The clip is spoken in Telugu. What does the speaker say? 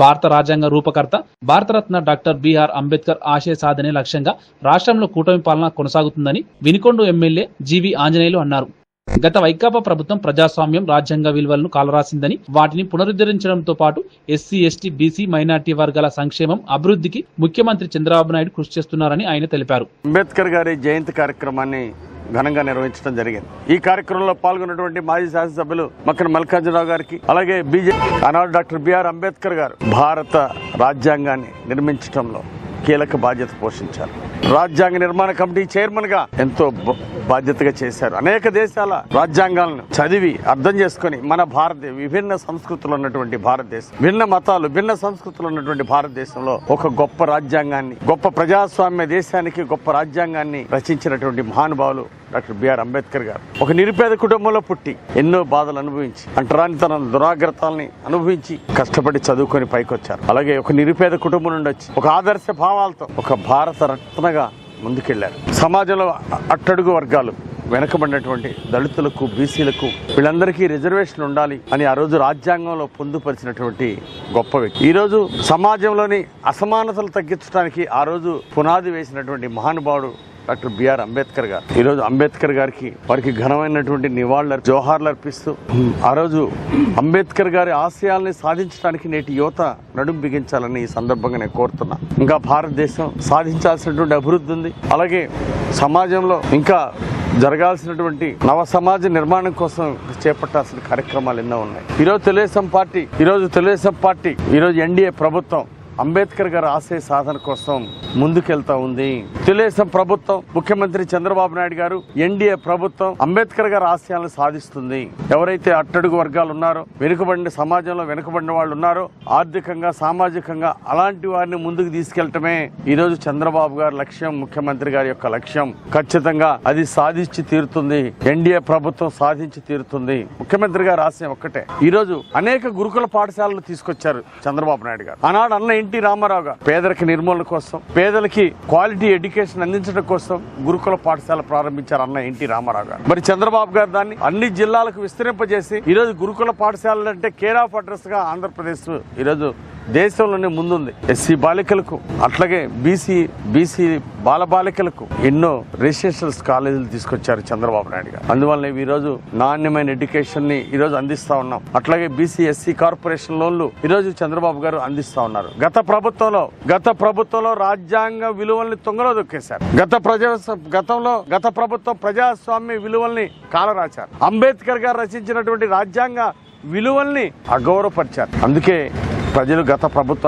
భారత రాజ్యాంగ రూపకర్త Bharat Ratna doctor B R Ambedkar ఆశయ సాధనే లక్ష్యంగా రాష్ట్రంలో కూటమి పాలన కొనసాగుతుందని వినికొండ ఎమ్మెల్యే జీవి ఆంజనేయులు అన్నారు. గత వైకాపా ప్రభుత్వం ప్రజాస్వామ్యం రాజ్యాంగ విలువలను కాలరాసిందని వాటిని పునరుద్ధరించడంతో పాటు ఎస్సీ ఎస్టీ బీసీ మైనార్టీ వర్గాల సంక్షేమం అభివృద్ధికి ముఖ్యమంత్రి చంద్రబాబు నాయుడు కృషి చేస్తున్నారని ఆయన తెలిపారు. అంబేద్కర్ గారి జయంతి కార్యక్రమాన్ని ఘనంగా నిర్వహించడం జరిగింది. ఈ కార్యక్రమంలో పాల్గొన్నటువంటి మాజీ శాసనసభ్యులు మక్కన మల్లికార్జునరావు గారికి అలాగే బీజేపీ ఆనాడు డాక్టర్ బిఆర్ అంబేద్కర్ గారు భారత రాజ్యాంగాన్ని నిర్మించడంలో కీలక బాధ్యత పోషించారు. రాజ్యాంగ నిర్మాణ కమిటీ చైర్మన్గా ఎంతో బాధ్యతగా చేశారు. అనేక దేశాల రాజ్యాంగాలను చదివి అర్థం చేసుకొని మన భారత విభిన్న సంస్కృతులు ఉన్నటువంటి భారతదేశం భిన్న మతాలు భిన్న సంస్కృతులు ఉన్నటువంటి భారతదేశంలో ఒక గొప్ప రాజ్యాంగాన్ని గొప్ప ప్రజాస్వామ్య దేశానికి గొప్ప రాజ్యాంగాన్ని రచించినటువంటి మహానుభావులు డాక్టర్ బిఆర్ అంబేద్కర్ గారు. ఒక నిరుపేద కుటుంబంలో పుట్టి ఎన్నో బాధలు అనుభవించి అంటరానితన దురాగ్రతాలని అనుభవించి కష్టపడి చదువుకొని పైకొచ్చారు. అలాగే ఒక నిరుపేద కుటుంబం నుండి వచ్చి ఒక ఆదర్శ భావాలతో ఒక భారత రత్నగా ముందుకెళ్ళారు. సమాజంలో అట్టడుగు వర్గాలు వెనకబడినటువంటి దళితులకు బీసీలకు వీళ్ళందరికీ రిజర్వేషన్ ఉండాలి అని ఆ రోజు రాజ్యాంగంలో పొందుపరిచినటువంటి గొప్ప వ్యక్తి. ఈరోజు సమాజంలోని అసమానతలు తగ్గించడానికి ఆ రోజు పునాది వేసినటువంటి మహానుభావుడు డాక్టర్ బిఆర్ అంబేద్కర్ గారు. ఈ రోజు అంబేద్కర్ గారికి వారికి ఘనమైనటువంటి నివాళులు జోహార్లు అర్పిస్తూ ఆ రోజు అంబేద్కర్ గారి ఆశయాల్ని సాధించడానికి నేటి యువత నడుం బిగించాలని ఈ సందర్భంగా నేను కోరుతున్నా. ఇంకా భారతదేశం సాధించాల్సినటువంటి అభివృద్ధి ఉంది. అలాగే సమాజంలో ఇంకా జరగాల్సినటువంటి నవ సమాజ నిర్మాణం కోసం చేపట్టాల్సిన కార్యక్రమాలు ఎన్నో ఉన్నాయి. ఈరోజు తెలుగుదేశం పార్టీ ఈరోజు తెలుగుదేశం పార్టీ ఈరోజు ఎన్డీఏ ప్రభుత్వం అంబేద్కర్ గారి ఆశయ సాధన కోసం ముందుకెళ్తా ఉంది. తెలుగుదేశం ప్రభుత్వం ముఖ్యమంత్రి చంద్రబాబు నాయుడు గారు ఎన్డీఏ ప్రభుత్వం అంబేద్కర్ గారి ఆశయాలను సాధిస్తుంది. ఎవరైతే అట్టడుగు వర్గాలు ఉన్నారో వెనుకబడిన సమాజంలో వెనుకబడిన వాళ్ళు ఉన్నారో ఆర్థికంగా సామాజికంగా అలాంటి వారిని ముందుకు తీసుకెళ్ళటమే ఈరోజు చంద్రబాబు గారి లక్ష్యం ముఖ్యమంత్రి గారి యొక్క లక్ష్యం. ఖచ్చితంగా అది సాధించి తీరుతుంది. ఎన్డీఏ ప్రభుత్వం సాధించి తీరుతుంది. ముఖ్యమంత్రి గారి ఆశయం ఒక్కటే. ఈరోజు అనేక గురుకుల పాఠశాలలు తీసుకొచ్చారు చంద్రబాబు నాయుడు గారు. ఆనాడు అన్న ఎన్టీ రామారావు గారు. పేదరిక నిర్మూలన కోసం పేదలకి క్వాలిటీ ఎడ్యుకేషన్ అందించడం కోసం గురుకుల పాఠశాల ప్రారంభించారు అన్న ఎన్టీ రామారావు గారు. మరి చంద్రబాబు గారు దాన్ని అన్ని జిల్లాలకు విస్తరింపజేసి ఈ రోజు గురుకుల పాఠశాలలు అంటే కేర్ ఆఫ్ అడ్రస్గా ఆంధ్రప్రదేశ్ ఈరోజు దేశంలోనే ముందుంది. ఎస్సీ బాలికలకు అట్లాగే బీసీ బీసీ బాలబాలికలకు ఎన్నో రెసిడెన్షియల్ కాలేజీలు తీసుకొచ్చారు చంద్రబాబు నాయుడు గారు. అందువల్ల ఈ రోజు నాణ్యమైన ఎడ్యుకేషన్ని ఈ రోజు అందిస్తా ఉన్నాం. అట్లాగే బీసీ ఎస్సీ కార్పొరేషన్ లోన్లు ఈ రోజు చంద్రబాబు గారు అందిస్తా ఉన్నారు. గత ప్రభుత్వంలో గత ప్రభుత్వంలో రాజ్యాంగ విలువల్ని తొంగలో దొక్కేశారు. గత ప్రజా గతంలో గత ప్రభుత్వం ప్రజాస్వామ్య విలువల్ని కాలరాచారు అంబేద్కర్ గారు రచించినటువంటి రాజ్యాంగ విలువల్ని అగౌరవపరిచారు. అందుకే ప్రజలు గత ప్రభుత్వం